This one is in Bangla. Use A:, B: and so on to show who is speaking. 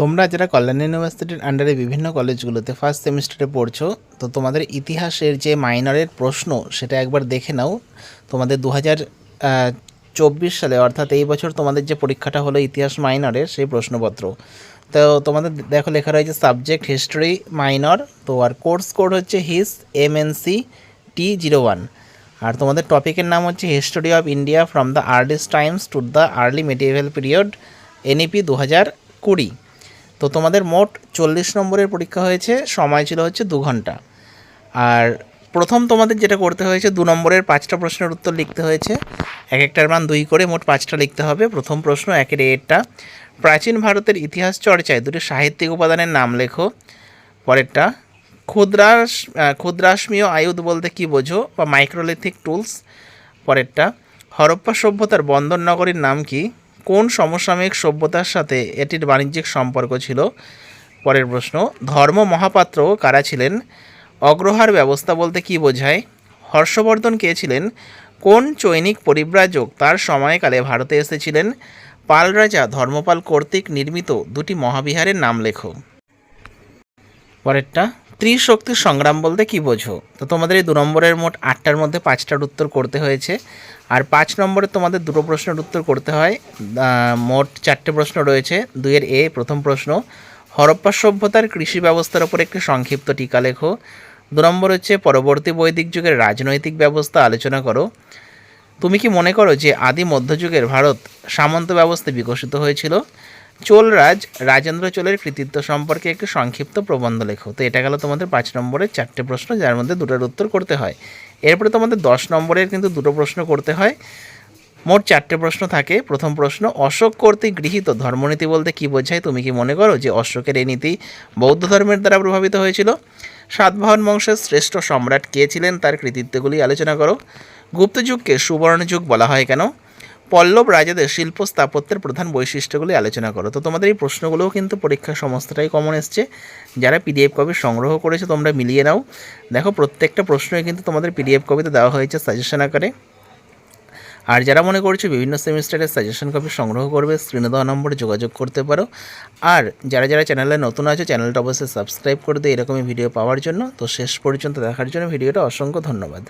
A: তোমরা যারা কল্যাণ ইউনিভার্সিটির আন্ডারে বিভিন্ন কলেজগুলোতে ফার্স্ট সেমিস্টারে পড়ছো, তো তোমাদের ইতিহাসের যে মাইনরের প্রশ্ন, সেটা একবার দেখে নাও। তোমাদের দু চব্বিশ সালে, অর্থাৎ এই বছর তোমাদের যে পরীক্ষাটা হলো ইতিহাস মাইনরের সেই প্রশ্নপত্র। তো তোমাদের দেখো, লেখা রয়েছে সাবজেক্ট হিস্ট্রি মাইনর তো আর কোর্স কোড হচ্ছে HIS M N C T zero one আর তোমাদের টপিকের নাম হচ্ছে history of India from the earliest times to the early material period NEP দু হাজার কুড়ি। তো তোমাদের মোট চল্লিশ নম্বরের পরীক্ষা হয়েছে, সময় ছিল হচ্ছে দু ঘণ্টা। আর প্রথম তোমাদের যেটা করতে হয়েছে, দু নম্বরের পাঁচটা প্রশ্নের উত্তর লিখতে হয়েছে। এক একটার মান দুই করে মোট পাঁচটা লিখতে হবে। প্রথম প্রশ্ন একের এরটা, প্রাচীন ভারতের ইতিহাস চর্চায় দুটি সাহিত্যিক উপাদানের নাম লেখো। পরেরটা, ক্ষুদ্রাস ক্ষুদ্রাশ্মীয় আয়ুধ বলতে কী বোঝো বা মাইক্রোলিথিক টুলস? পরেরটা, হরপ্পা সভ্যতার বন্দর নগরীর নাম কি? কোন সমসাময়িক সভ্যতার সাথে এটির বাণিজ্যিক সম্পর্ক ছিল? পরের প্রশ্ন, ধর্ম মহাপাত্র কারা ছিলেন? অগ্রহার ব্যবস্থা বলতে কী বোঝায়? হর্ষবর্ধন কে ছিলেন? কোন চৈনিক পরিব্রাজক তার সময়কালে ভারতে এসেছিলেন? পাল রাজা ধর্মপাল কর্তৃক নির্মিত দুটি মহাবিহারের নাম লেখো। পরেরটা ত্রিশক্তির সংগ্রাম বলতে কি বোঝো? তো তোমাদের এই দু নম্বরের মোট আটটার মধ্যে পাঁচটার উত্তর করতে হয়েছে। আর পাঁচ নম্বরে তোমাদের দুটো প্রশ্নের উত্তর করতে হয়। মোট চারটে প্রশ্ন রয়েছে। দুইয়ের এ, প্রথম প্রশ্ন, হরপ্পা সভ্যতার কৃষি ব্যবস্থার ওপর একটি সংক্ষিপ্ত টিকা লেখো। দু নম্বর হচ্ছে, পরবর্তী বৈদিক যুগের রাজনৈতিক ব্যবস্থা আলোচনা করো। তুমি কি মনে করো যে আদি মধ্যযুগের ভারত সামন্ত ব্যবস্থা বিকশিত হয়েছিল? চোলরাজ রাজেন্দ্র চোলের কৃতিত্ব সম্পর্কে একটি সংক্ষিপ্ত প্রবন্ধ লেখো। তো এটা গেল তোমাদের পাঁচ নম্বরের চারটে প্রশ্ন, যার মধ্যে দুটোর উত্তর করতে হয়। এরপরে তোমাদের দশ নম্বরের কিন্তু দুটো প্রশ্ন করতে হয়। মোট চারটে প্রশ্ন থাকে। প্রথম প্রশ্ন, অশোক কর্তৃক গৃহীত ধর্মনীতি বলতে কী বোঝায়? তুমি কি মনে করো যে অশোকের এই নীতি বৌদ্ধ ধর্মের দ্বারা প্রভাবিত হয়েছিল? সাতবাহন বংশের শ্রেষ্ঠ সম্রাট কে ছিলেন? তার কৃতিত্বগুলি আলোচনা করো। গুপ্ত যুগকে সুবর্ণ বলা হয় কেন? পল্লব রাজাদের শিল্প স্থাপত্যের প্রধান বৈশিষ্ট্যগুলি আলোচনা করো। তো তোমাদের এই প্রশ্নগুলোও কিন্তু পরীক্ষার সমস্তটাই কমন এসছে। যারা পিডিএফ কপি সংগ্রহ করেছে, তোমরা মিলিয়ে নাও। দেখো, প্রত্যেকটা প্রশ্নই কিন্তু তোমাদের পিডিএফ কপিতে দেওয়া হয়েছে সাজেশন আকারে। আর যারা মনে করছ বিভিন্ন সেমিস্টারের সাজেশন কপি সংগ্রহ করবে স্ক্রিনে দেওয়া নম্বরে যোগাযোগ করতে পারো। আর যারা যারা চ্যানেলে নতুন আছে চ্যানেলটা অবশ্যই সাবস্ক্রাইব করে দিও এরকমই ভিডিও পাওয়ার জন্য। তো শেষ পর্যন্ত দেখার জন্য ভিডিওটা অসংখ্য ধন্যবাদ।